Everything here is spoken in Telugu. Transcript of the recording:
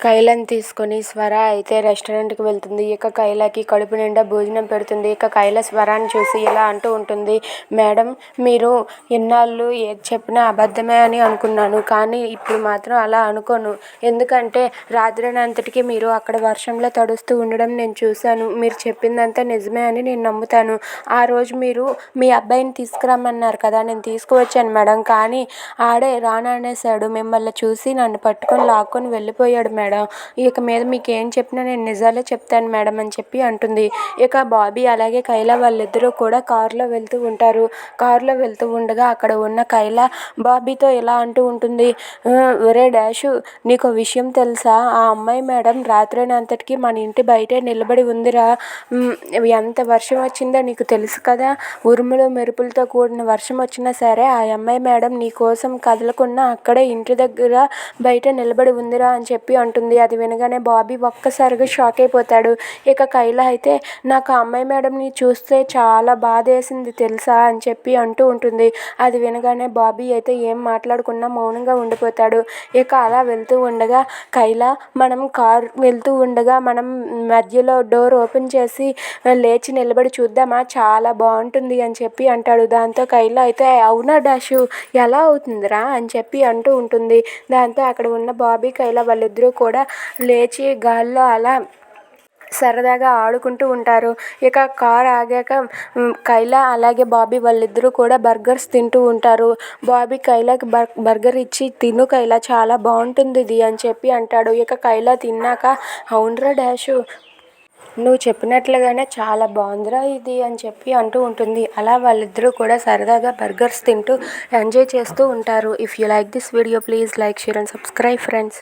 కైలను తీసుకొని స్వర అయితే రెస్టారెంట్కి వెళ్తుంది. ఇక కైలాకి కడుపు నిండా భోజనం పెడుతుంది. ఇక కైల స్వరాన్ని చూసి ఇలా అంటూ ఉంటుంది. మేడం మీరు ఎన్నాళ్ళు ఏది చెప్పినా అబద్ధమే అని అనుకున్నాను. కానీ ఇప్పుడు మాత్రం అలా అనుకోను. ఎందుకంటే రాత్రినంతటికీ మీరు అక్కడ వర్షంలో తడుస్తూ ఉండడం నేను చూశాను. మీరు చెప్పిందంతా నిజమే అని నేను నమ్ముతాను. ఆ రోజు మీరు మీ అబ్బాయిని తీసుకురమ్మన్నారు కదా నేను తీసుకువచ్చాను మేడం. కానీ ఆడే రాననేసాడు మిమ్మల్ని చూసి నన్ను పట్టుకొని లాక్కొని వెళ్ళిపోయాడు మేడం. మేడం. ఇక మీద మీకు ఏం చెప్పినా నేను నిజాలే చెప్తాను మేడం అని చెప్పి అంటుంది. ఇక బాబీ అలాగే కైలా వాళ్ళిద్దరూ కూడా కారులో వెళ్తూ ఉంటారు. కారులో వెళ్తూ ఉండగా అక్కడ ఉన్న కైలా బాబీతో ఇలా అంటూ ఉంటుంది. ఒరే డాషు నీకు విషయం తెలుసా? ఆ అమ్మాయి మేడం రాత్రైనంతటికీ మన ఇంటి బయటే నిలబడి ఉందిరా. ఎంత వర్షం వచ్చిందో నీకు తెలుసు కదా? ఉరుములు మెరుపులతో కూడిన వర్షం వచ్చినా సరే ఆ అమ్మాయి మేడం నీ కోసం కదలకుండా అక్కడే ఇంటి దగ్గర బయట నిలబడి ఉందిరా అని చెప్పి అంటుంది అది వినగానే బాబీ ఒక్కసారిగా షాక్ అయిపోతాడు. ఇక కైలా అయితే నాకు అమ్మాయి మేడంని చూస్తే చాలా బాధ వేసింది తెలుసా? అని చెప్పి అంటూ ఉంటుంది. అది వినగానే బాబీ అయితే ఏం మాట్లాడకుండా మౌనంగా ఉండిపోతాడు. ఇక అలా వెళ్తూ ఉండగా కైలా మనం కార్ వెళ్తూ ఉండగా మనం మధ్యలో డోర్ ఓపెన్ చేసి లేచి నిలబడి చూద్దామా? చాలా బాగుంటుంది అని చెప్పి అంటాడు. దాంతో కైలా అయితే అవునా డాషు ఎలా అవుతుందిరా? అని చెప్పి అంటూ ఉంటుంది. దాంతో అక్కడ ఉన్న బాబీ కైలా వాళ్ళిద్దరూ కూడా లేచి గాల్లో అలా సరదాగా ఆడుకుంటూ ఉంటారు. ఇక కార్ ఆగాక కైలా అలాగే బాబీ వాళ్ళిద్దరూ కూడా బర్గర్స్ తింటూ ఉంటారు. బాబీ కైలాకి బర్ బర్గర్ ఇచ్చి తిను కైలా చాలా బాగుంటుంది ఇది అని చెప్పి అంటాడు. ఇక కైలా తిన్నాక అవునరా డాషు నువ్వు చెప్పినట్లుగానే చాలా బాగుందిరా ఇది అని చెప్పి అంటూ ఉంటుంది. అలా వాళ్ళిద్దరూ కూడా సరదాగా బర్గర్స్ తింటూ ఎంజాయ్ చేస్తూ ఉంటారు. If you like this video please like share and subscribe friends